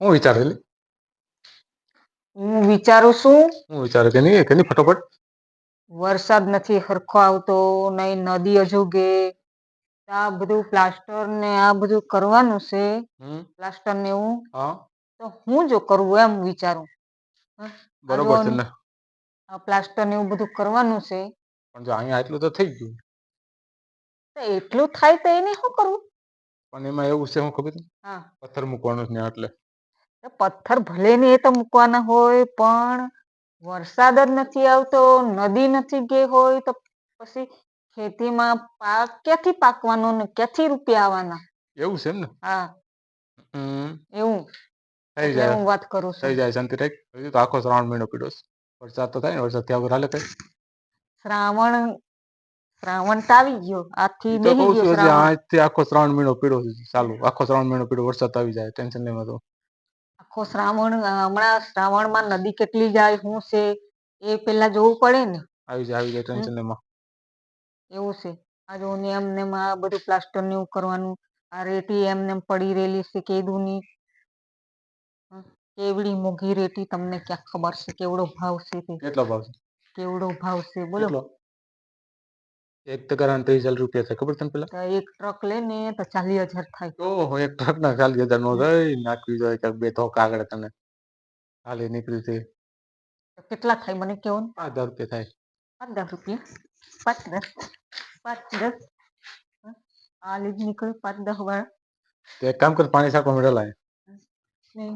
હું વિચારે લે હું વિચારું છું. હું વિચારે કે નહીં કે નહીં ફટોફટ? વરસાદ નથી હરખો આવતો નહીં નદી અજુગે આ બધું પ્લાસ્ટર ને આ બધું કરવાનું છે. પ્લાસ્ટર ને એવું. તો હું જો કરવું એમ વિચારું? બરોબર છે ને આ પ્લાસ્ટર ને એવું બધું કરવાનું છે. પણ જો અહીંયા એટલું તો થઈ ગયું. એટલું થાય તો એને શું કરવું? પણ એમાં એવું છે હું ખબર હા. પથ્થર મૂકવાનું છે એટલે. પથ્થર ભલે ને એ તો મૂકવાના હોય પણ વરસાદ જ નથી આવતો નદી નથી ગઈ હોય તો પછી ખેતીમાં પાક ક્યાંથી પાકવાનો ને ક્યાંથી રૂપિયા આવવાના? એવું છે એમ ને? હા. એવું. થઈ જાય. હું વાત કરું થઈ જાય શાંતિ રાખ. હજી તો આખો શ્રાવણ મહિનો પીડો વરસાદ તો થાય ને વરસાદ ત્યાં હાલે કઈ. શ્રાવણ શ્રાવણ તો આવી ગયો. આથી બેહી ગયો શ્રાવણ. આજથી આખો શ્રાવણ મહિનો પીડો ચાલુ આખો શ્રાવણ મહિનો પીડો વરસાદ આવી જાય ટેન્શન લેવા તો આખો શ્રાવણ હમણાં શ્રાવણમાં નદી કેટલી જાય શું છે એ પેલા જોવું પડે ને? આવી જાય આવી જાય ટેન્શન લેમાં. એવું છે. આ જો ને એમને ને આ બધું પ્લાસ્ટર ને એવું કરવાનું આ રેતી એમને ને પડી રહેલી છે કેદુની. કેવડી મોઘી રેતી તમને ક્યાં ખબર છે કેવડો ભાવ છે કેટલો ભાવ છે? કેવડો ભાવ છે બોલો. એક તગારા ત્રીસ હજાર રૂપિયા થાય ખબર તને પેલા તો એક ટ્રક લે ને તો ચાલીસ હજાર થાય ઓહો એક ટ્રક ના ચાલીસ હજાર નો થાય નાખવી જોઈએ ક્યાંક બે ધોકા આગળ તને હાલી નીકળી છે તો કેટલા થાય મને કેવો ને પાંચ હજાર રૂપિયા થાય પાંચ દસ રૂપિયા પાંચ દસ પાંચ દસ હં, આ લીધ નીકળે પાંચ દસ વાળા તો એક કામ કર પાણી સાકવા મળે લાય ને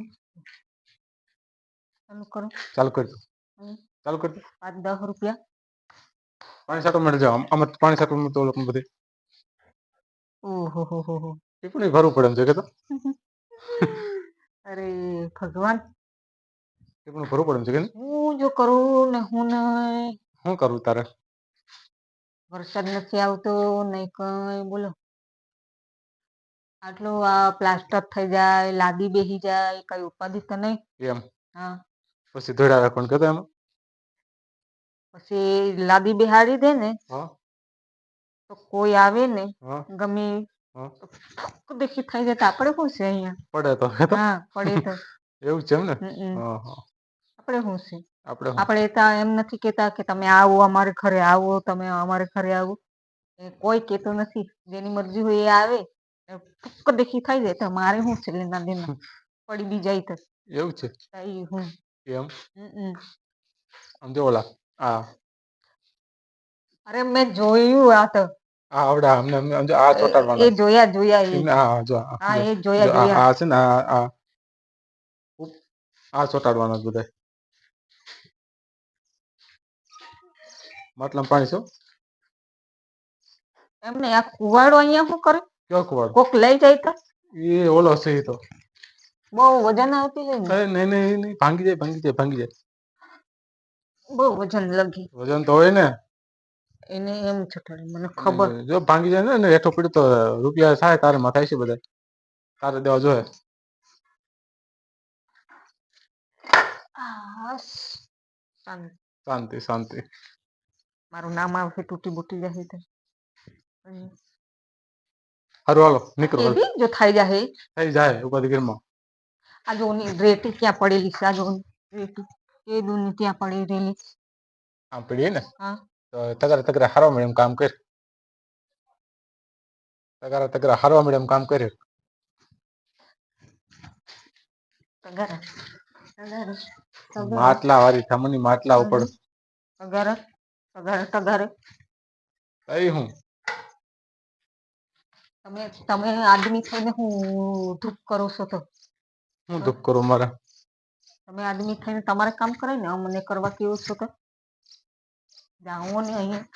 ચાલુ કરો ચાલુ કરી દો હં, ચાલુ કરી દો પાંચ દસ રૂપિયા પાણી સાકવા મળે જાવ આમાં પાણી સાકવા તો ઓલું બધે ઓહો હો હો હો. એ પણ ભરવું પડે એમ છે કે તો? અરે ભગવાન. એ પણ ભરવું પડે એમ છે કે હું જો કરું ને હું નહીં. શું કરું તારે? વરસાદ નથી આવતો નહીં કઈ બોલો. આટલો આ પ્લાસ્ટર થઈ જાય લાદી બેહી જાય કઈ ઉપાધિ તો નહીં? એમ. હા. પછી ધોળા રાખવાનું કહેતો એમાં? પછી લાદી બિહારી દે ને હા. તો કોઈ આવે ને હા. ગમે હા. ઠોક દેખી થઈ જાય તો આપણે શું છે અહીંયા? પડે તો. હા પડે તો. એવું છે એમ ને? હમ. હા હા. આપણે શું છે? આપણે તો એમ નથી કેતા કે તમે આવો અમારે ઘરે આવો તમે અમારે ઘરે આવો. એ કોઈ કેતો નથી. જેની મરજી હોય એ આવે. ઠોક દેખી થઈ જાય તો મારે શું છે લેના દેના? પડી બી જાય તો. એવું છે. તાઈ હું. એમ? હમ. આમ જો ઓલા હા. અરે મેં જોયું આ તો. આ આવડા અમને અમને આ ચોટાડવાના એ જોયા જોયા એ. હા જો હા જો એ જોયા જોયા. આ છે ને આ આ આ ચોટાડવાના બધા. માટલામાં પાણી છો એમને આ કુવાડો અહીંયા શું કરે? કયો કુવાડો? કોક લઈ જાય તો? એ ઓલો છે એ તો. બહુ વજન આવતી છે નહીં નહીં, નહીં ભાંગી જાય ભાંગી જાય ભાંગી જાય. બહુ વજન લગી. વજન તો હોય ને? એને એમ છટાડે મને ખબર. જો ભાંગી જાય ને હેઠો પડ્યું તો રૂપિયા થાય તારે માં થાય છે બધા. તારે દેવા જોઈએ શાંતિ. શાંતિ મારું નામ આવશે તૂટી બૂટી જશે તો. હારું હાલો નીકળો જો થઈ જાય થઈ જાય ઉપાધિ ગીરમાં આ જો રેટી ક્યાં પડેલી છે આ જો રેતી. એ દૂની ત્યાં પડી રહેલી આમ પડી ને? હા. તો તગરા તગરા હારવા મળે એમ કામ કર તગરા તગરા હારવા મળે એમ કામ કરે તગરા. તગારા. તગારા. માટલા વાળી થમની માટલા ઉપર. તગરા. તગરા તગરા. કઈ હું? તમે તમે આદમી થઈને હું ધૂપ કરો છો તો? હું ધૂપ કરું મારા? તમે આદમી થઈને તમારે કામ કરાય ને? અમને કરવા કેવું છો કે? જાઓ ને અહીંયા.